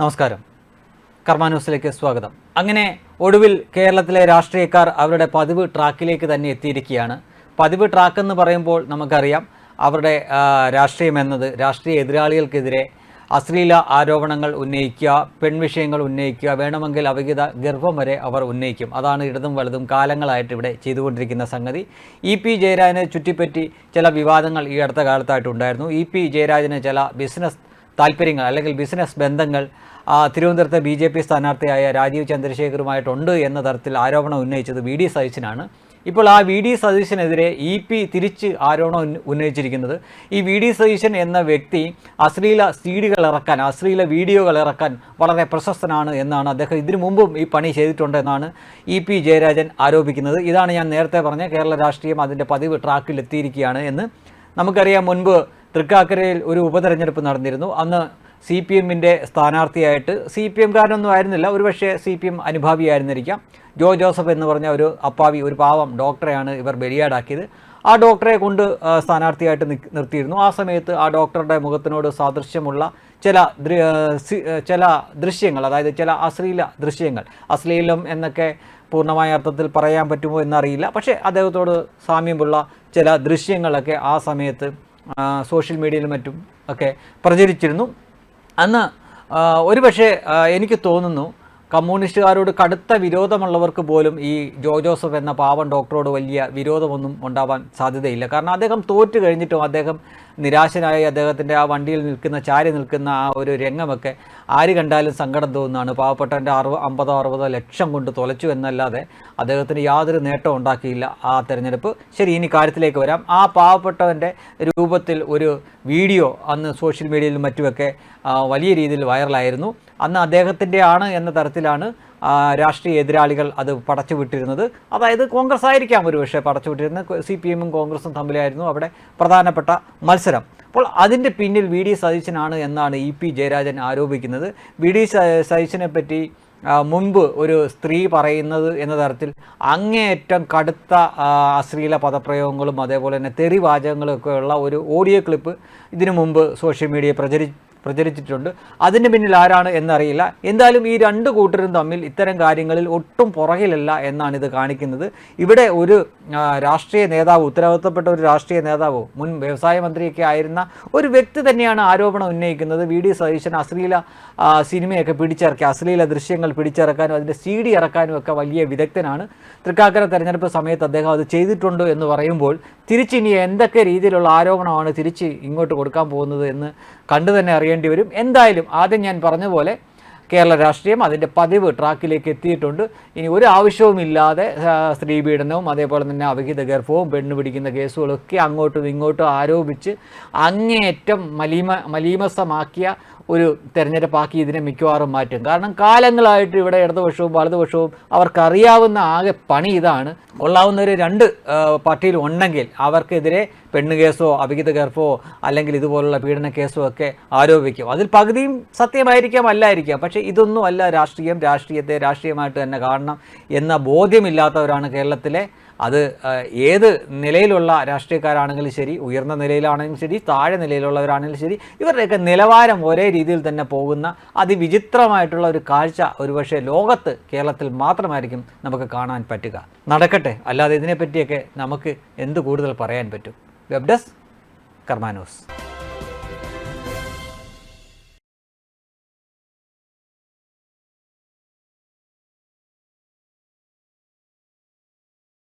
നമസ്കാരം. കർമാന്യൂസിലേക്ക് സ്വാഗതം. അങ്ങനെ ഒടുവിൽ കേരളത്തിലെ രാഷ്ട്രീയക്കാർ അവരുടെ പതിവ് ട്രാക്കിലേക്ക് തന്നെ എത്തിയിരിക്കുകയാണ്. പതിവ് ട്രാക്ക് എന്ന് പറയുമ്പോൾ നമുക്കറിയാം അവരുടെ രാഷ്ട്രീയം എന്നത് രാഷ്ട്രീയ എതിരാളികൾക്കെതിരെ അശ്ലീല ആരോപണങ്ങൾ ഉന്നയിക്കുക പെൺവിഷയങ്ങൾ ഉന്നയിക്കുക വേണമെങ്കിൽ അവിഹിത ഗർഭം വരെ അവർ ഉന്നയിക്കും. അതാണ് ഇടതും വലതും കാലങ്ങളായിട്ട് ഇവിടെ ചെയ്തുകൊണ്ടിരിക്കുന്ന സംഗതി. ഇ പി ജയരാജനെ ചുറ്റിപ്പറ്റി ചില വിവാദങ്ങൾ ഈ അടുത്ത കാലത്തായിട്ടുണ്ടായിരുന്നു ഇ പി ജയരാജന് ചില ബിസിനസ് താല്പര്യങ്ങൾ അല്ലെങ്കിൽ ബിസിനസ് ബന്ധങ്ങൾ തിരുവനന്തപുരത്തെ ബി ജെ പി സ്ഥാനാർത്ഥിയായ രാജീവ് ചന്ദ്രശേഖറുമായിട്ടുണ്ട് എന്ന തരത്തിൽ ആരോപണം ഉന്നയിച്ചത് വി ഡി സതീശനാണ്. ഇപ്പോൾ ആ വി ഡി സതീശനെതിരെ ഇ പി തിരിച്ച് ആരോപണം ഉന്ന- ഉന്നയിച്ചിരിക്കുന്നത്. ഈ വി ഡി സതീശൻ എന്ന വ്യക്തി അശ്ലീല സീഡികൾ ഇറക്കാൻ അശ്ലീല വീഡിയോകൾ ഇറക്കാൻ വളരെ പ്രശസ്തനാണ് എന്നാണ് അദ്ദേഹം ഇതിനു മുമ്പും ഈ പണി ചെയ്തിട്ടുണ്ടെന്നാണ് ഇ പി ജയരാജൻ ആരോപിക്കുന്നത്. ഇതാണ് ഞാൻ നേരത്തെ പറഞ്ഞ കേരള രാഷ്ട്രീയം അതിന്റെ പതിവ് ട്രാക്കിലെത്തിയിരിക്കുകയാണ് എന്ന് നമുക്കറിയാം. മുൻപ് തൃക്കാക്കരയിൽ ഒരു ഉപതെരഞ്ഞെടുപ്പ് നടന്നിരുന്നു. അന്ന് സി പി എമ്മിന്റെ സ്ഥാനാർത്ഥിയായിട്ട് സി പി എംകാരനൊന്നും ആയിരുന്നില്ല. ഒരുപക്ഷെ സി പി എം അനുഭാവിയായിരുന്നിരിക്കാം. ജോ ജോസഫ് എന്ന് പറഞ്ഞ ഒരു അപ്പാവി ഒരു പാവം ഡോക്ടറെയാണ് ഇവർ ബലിയാടാക്കിയത്. ആ ഡോക്ടറെ കൊണ്ട് സ്ഥാനാർത്ഥിയായിട്ട് നിർത്തിയിരുന്നു. ആ സമയത്ത് ആ ഡോക്ടറുടെ മുഖത്തിനോട് സാദൃശ്യമുള്ള ചില ചില ദൃശ്യങ്ങൾ അതായത് ചില അശ്ലീല ദൃശ്യങ്ങൾ അശ്ലീലം എന്നൊക്കെ പൂർണമായ അർത്ഥത്തിൽ പറയാൻ പറ്റുമോ എന്നറിയില്ല. പക്ഷേ അദ്ദേഹത്തോട് സാമ്യമുള്ള ചില ദൃശ്യങ്ങളൊക്കെ ആ സമയത്ത് സോഷ്യൽ മീഡിയയിലും മറ്റും ഒക്കെ പ്രചരിച്ചിരുന്നു. അന്ന് ഒരുപക്ഷെ എനിക്ക് തോന്നുന്നു കമ്മ്യൂണിസ്റ്റുകാരോട് കടുത്ത വിരോധമുള്ളവർക്ക് പോലും ഈ ജോ ജോസഫ് എന്ന പാവം ഡോക്ടറോട് വലിയ വിരോധമൊന്നും ഉണ്ടാവാൻ സാധ്യതയില്ല. കാരണം അദ്ദേഹം തോറ്റു കഴിഞ്ഞിട്ടും അദ്ദേഹം നിരാശനായി അദ്ദേഹത്തിന്റെ ആ വണ്ടിയിൽ നിൽക്കുന്ന ചാരി നിൽക്കുന്ന ആ ഒരു രംഗമൊക്കെ ആര് കണ്ടാലും സങ്കടം തോന്നുന്നതാണ്. പാവപ്പെട്ടവന്റെ അറുപ അമ്പതോ അറുപതോ ലക്ഷം കൊണ്ട് തുലച്ചു എന്നല്ലാതെ അദ്ദേഹത്തിന് യാതൊരു നേട്ടവും ഉണ്ടാക്കിയില്ല ആ തെരഞ്ഞെടുപ്പ്. ശരി ഇനി കാര്യത്തിലേക്ക് വരാം. ആ പാവപ്പെട്ടവന്റെ രൂപത്തിൽ ഒരു വീഡിയോ അന്ന് സോഷ്യൽ മീഡിയയിലും മറ്റുമൊക്കെ വലിയ രീതിയിൽ വൈറലായിരുന്നു. അന്ന് അദ്ദേഹത്തിന്റെ ആണ് എന്ന തരത്തിലാണ് രാഷ്ട്രീയ എതിരാളികൾ അത് പടച്ചു വിട്ടിരുന്നത് അതായത് കോൺഗ്രസ് ആയിരിക്കാം ഒരു പക്ഷേ പടച്ചു വിട്ടിരുന്നത് സി പി എമ്മും കോൺഗ്രസും തമ്മിലായിരുന്നു അവിടെ പ്രധാനപ്പെട്ട മത്സരം. അപ്പോൾ അതിന്റെ പിന്നിൽ വി ഡി സതീശനാണ് എന്നാണ് ഇ പി ജയരാജൻ ആരോപിക്കുന്നത്. വി ഡി സതീശനെ പറ്റി മുൻപ് ഒരു സ്ത്രീ പറയുന്നത് എന്ന തരത്തിൽ അങ്ങേയറ്റം കടുത്ത അശ്ലീല പദപ്രയോഗങ്ങളും അതേപോലെ തന്നെ തെറി ഉള്ള ഒരു ഓഡിയോ ക്ലിപ്പ് ഇതിനു മുമ്പ് സോഷ്യൽ മീഡിയ പ്രചരി പ്രചരിച്ചിട്ടുണ്ട്. അതിന് പിന്നിൽ ആരാണ് എന്നറിയില്ല. എന്തായാലും ഈ രണ്ട് കൂട്ടരും തമ്മിൽ ഇത്തരം കാര്യങ്ങളിൽ ഒട്ടും പുറകിലല്ല എന്നാണ് ഇത് കാണിക്കുന്നത്. ഇവിടെ ഒരു രാഷ്ട്രീയ നേതാവ് ഉത്തരവാദിത്തപ്പെട്ട ഒരു രാഷ്ട്രീയ നേതാവോ മുൻ വ്യവസായ മന്ത്രിയൊക്കെ ആയിരുന്ന ഒരു വ്യക്തി തന്നെയാണ് ആരോപണം ഉന്നയിക്കുന്നത്. വി. ഡി. സതീശൻ അശ്ലീല സിനിമയൊക്കെ പിടിച്ചിറക്കി അശ്ലീല ദൃശ്യങ്ങൾ പിടിച്ചിറക്കാനും അതിന്റെ സി ഡി ഇറക്കാനും ഒക്കെ വലിയ വിദഗ്ധനാണ്. തൃക്കാക്കര തെരഞ്ഞെടുപ്പ് സമയത്ത് അദ്ദേഹം അത് ചെയ്തിട്ടുണ്ട് എന്ന് പറയുമ്പോൾ തിരിച്ചിനി എന്തൊക്കെ രീതിയിലുള്ള ആരോപണമാണ് തിരിച്ച് ഇങ്ങോട്ട് കൊടുക്കാൻ പോകുന്നത് എന്ന് കണ്ടു തന്നെ അറിയേണ്ടി വരും. എന്തായാലും ആദ്യം ഞാൻ പറഞ്ഞ പോലെ കേരള രാഷ്ട്രീയം അതിന്റെ പതിവ് ട്രാക്കിലേക്ക് എത്തിയിട്ടുണ്ട്. ഇനി ഒരു ആവശ്യവുമില്ലാതെ സ്ത്രീ പീഡനവും അതേപോലെ തന്നെ അവിഹിത ഗർഭവും പെണ്ണ് പിടിക്കുന്ന കേസുകളൊക്കെ അങ്ങോട്ടും ഇങ്ങോട്ടും ആരോപിച്ച് അങ്ങേയറ്റം മലീമ മലീമസമാക്കിയ ഒരു തെരഞ്ഞെടുപ്പാക്കി ഇതിനെ മിക്കവാറും മാറ്റും. കാരണം കാലങ്ങളായിട്ട് ഇവിടെ ഇടതുപക്ഷവും വലതുപക്ഷവും അവർക്കറിയാവുന്ന ആകെ പണി ഇതാണ്. കൊള്ളാവുന്ന ഒരു രണ്ട് പാർട്ടിയിൽ ഉണ്ടെങ്കിൽ അവർക്കെതിരെ പെണ്ണ് കേസോ അവിഹിത ഗർഭമോ അല്ലെങ്കിൽ ഇതുപോലുള്ള പീഡന കേസോ ഒക്കെ ആരോപിക്കും. അതിൽ പകുതിയും സത്യമായിരിക്കാം അല്ലായിരിക്കാം. പക്ഷേ ഇതൊന്നും അല്ല രാഷ്ട്രീയം. രാഷ്ട്രീയത്തെ രാഷ്ട്രീയമായിട്ട് തന്നെ കാണണം എന്ന ബോധ്യമില്ലാത്തവരാണ് കേരളത്തിലെ. അത് ഏത് നിലയിലുള്ള രാഷ്ട്രീയക്കാരാണെങ്കിലും ശരി ഉയർന്ന നിലയിലാണെങ്കിലും ശരി താഴെ നിലയിലുള്ളവരാണെങ്കിലും ശരി ഇവരുടെയൊക്കെ നിലവാരം ഒരേ രീതിയിൽ തന്നെ പോകുന്ന അതിവിചിത്രമായിട്ടുള്ള ഒരു കാഴ്ച ഒരുപക്ഷെ ലോകത്ത് കേരളത്തിൽ മാത്രമായിരിക്കും നമുക്ക് കാണാൻ പറ്റുക. നടക്കട്ടെ. അല്ലാതെ ഇതിനെപ്പറ്റിയൊക്കെ നമുക്ക് എന്ത് കൂടുതൽ പറയാൻ പറ്റും? Web desk കർമാനോസ്